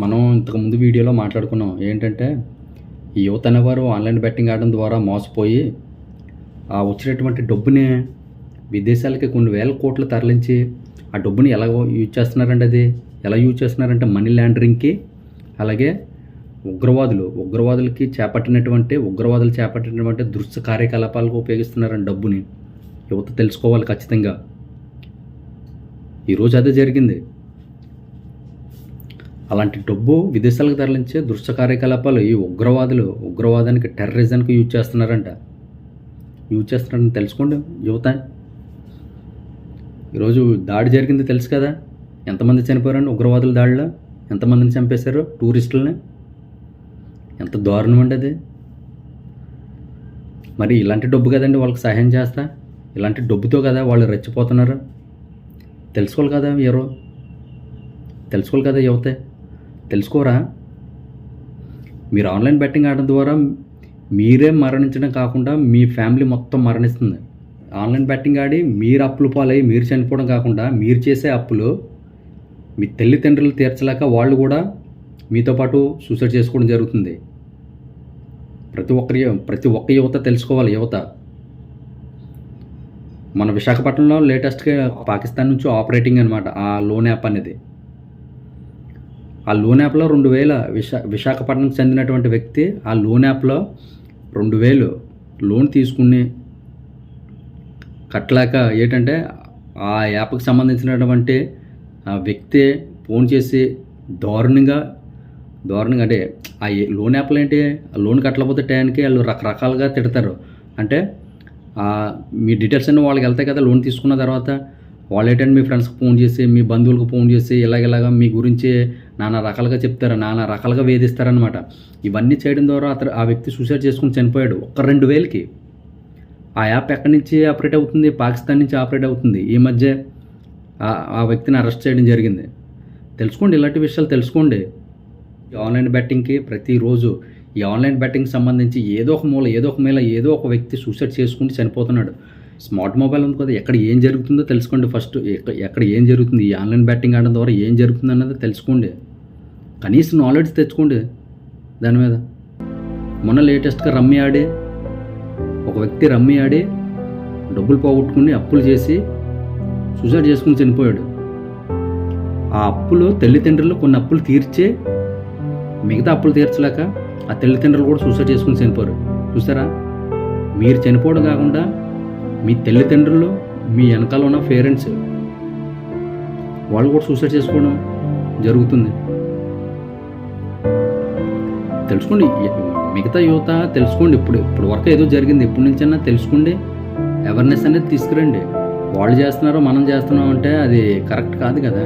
మనం ఇంతకుముందు వీడియోలో మాట్లాడుకున్నాం. ఏంటంటే యువత అనేవారు ఆన్లైన్ బెట్టింగ్ ఆడడం ద్వారా మోసపోయి ఆ వచ్చినటువంటి డబ్బుని విదేశాలకి కొన్ని వేల కోట్లు తరలించి ఆ డబ్బుని ఎలా యూజ్ చేస్తున్నారంటే అది? ఎలా యూజ్ చేస్తున్నారంటే మనీ లాండరింగ్కి అలాగే ఉగ్రవాదులు. ఉగ్రవాదులకి చేపట్టినటువంటి ఉగ్రవాదులు చేపట్టినటువంటి దృశ్య కార్యకలాపాలకు ఉపయోగిస్తున్నారండి డబ్బుని. యువత తెలుసుకోవాలి ఖచ్చితంగా. ఈరోజు అదే జరిగింది. అలాంటి డబ్బు విదేశాలకు తరలించే దృశ్య కార్యకలాపాలు ఈ ఉగ్రవాదులు ఉగ్రవాదానికి టెర్రరిజానికి యూజ్ చేస్తున్నారంట. యూజ్ చేస్తున్నారని తెలుసుకోండి యువత. ఈరోజు దాడి జరిగింది తెలుసు కదా? ఎంతమంది చనిపోయారండి ఉగ్రవాదుల దాడిలో? ఎంతమందిని చంపేశారు టూరిస్టులని? ఎంత దారుణం అండి అది? మరి ఇలాంటి డబ్బు కదండి వాళ్ళకి సహాయం చేస్తా? ఇలాంటి డబ్బుతో కదా వాళ్ళు రెచ్చిపోతున్నారు? తెలుసుకోవాలి కదా ఎవరో? తెలుసుకోవాలి కదా యువతే. తెలుసుకోరా? మీరు ఆన్లైన్ బెట్టింగ్ ఆడడం ద్వారా మీరే మరణించడం కాకుండా మీ ఫ్యామిలీ మొత్తం మరణిస్తుంది. ఆన్లైన్ బెట్టింగ్ ఆడి మీరు అప్పులు పాలై మీరు చనిపోవడం కాకుండా మీరు చేసే అప్పులు మీ తల్లిదండ్రులు తీర్చలేక వాళ్ళు కూడా మీతో పాటు సూసైడ్ చేసుకోవడం జరుగుతుంది. ప్రతి ఒక్కరి ప్రతి ఒక్క యువత తెలుసుకోవాలి యువత. మన విశాఖపట్నంలో లేటెస్ట్గా పాకిస్తాన్ నుంచి ఆపరేటింగ్ అనమాట ఆ లోన్ యాప్ అనేది. ఆ లోన్ యాప్లో రెండు వేల విశా విశాఖపట్నంకి చెందినటువంటి వ్యక్తి ఆ లోన్ యాప్లో రెండు వేలు లోన్ తీసుకుని కట్టలేక ఏంటంటే ఆ యాప్కి సంబంధించినటువంటి ఆ వ్యక్తి ఫోన్ చేసి దారుణంగా దారుణంగా అంటే ఆ లోన్ యాప్లు ఏంటి? ఆ లోన్ కట్టలేకపోతే టైంకి వాళ్ళు రకరకాలుగా తిడతారు. అంటే మీ డీటెయిల్స్ అన్నీ వాళ్ళకి వెళ్తాయి కదా లోన్ తీసుకున్న తర్వాత. వాళ్ళు ఏంటంటే మీ ఫ్రెండ్స్కి ఫోన్ చేసి మీ బంధువులకు ఫోన్ చేసి ఇలాగ ఇలాగ మీ గురించి నానా రకాలుగా చెప్తారు నానా రకాలుగా వేధిస్తారనమాట ఇవన్నీ చేయడం ద్వారా అతను ఆ వ్యక్తి సూసైడ్ చేసుకుని చనిపోయాడు ఒక్క రెండు వేలకి. ఆ యాప్ ఎక్కడి నుంచి ఆపరేట్ అవుతుంది? పాకిస్తాన్ నుంచి ఆపరేట్ అవుతుంది. ఈ మధ్య ఆ- వ్యక్తిని అరెస్ట్ చేయడం జరిగింది. తెలుసుకోండి ఇలాంటి విషయాలు తెలుసుకోండి. ఈ ఆన్లైన్ బెట్టింగ్కి ప్రతిరోజు ఈ ఆన్లైన్ బెట్టింగ్కి సంబంధించి ఏదో ఒక మూల ఏదో ఒక మూల ఏదో ఒక వ్యక్తి సూసైడ్ చేసుకుంటూ చనిపోతున్నాడు. స్మార్ట్ మొబైల్ ఉంది కదా ఎక్కడ ఏం జరుగుతుందో తెలుసుకోండి ఫస్ట్. ఎక్కడ ఏం జరుగుతుంది ఈ ఆన్లైన్ బ్యాటింగ్ ఆడడం ద్వారా ఏం జరుగుతుంది అన్నది తెలుసుకోండి. కనీసం నాలెడ్జ్ తెచ్చుకోండి దాని మీద. మొన్న లేటెస్ట్గా రమ్మి ఆడి ఒక వ్యక్తి రమ్మి ఆడి డబ్బులు పోగొట్టుకుని అప్పులు చేసి సూసైడ్ చేసుకుని చనిపోయాడు. ఆ అప్పులు తల్లిదండ్రులు కొన్ని అప్పులు తీర్చే మిగతా అప్పులు తీర్చలేక ఆ తల్లిదండ్రులు కూడా సూసైడ్ చేసుకుని చనిపోరు చూసారా? మీరు చనిపోవడం కాకుండా మీ తల్లిదండ్రులు మీ వెనకాల ఉన్న పేరెంట్స్ వాళ్ళు కూడా సూసైడ్ చేసుకోవడం జరుగుతుంది. తెలుసుకోండి మిగతా యువత తెలుసుకోండి ఇప్పుడు ఇప్పుడు వరకు ఏదో జరిగింది ఎప్పటి నుంచైనా తెలుసుకోండి అవేర్నెస్ అనేది తీసుకురండి. వాళ్ళు చేస్తున్నారో మనం చేస్తున్నాం అంటే అది కరెక్ట్ కాదు కదా.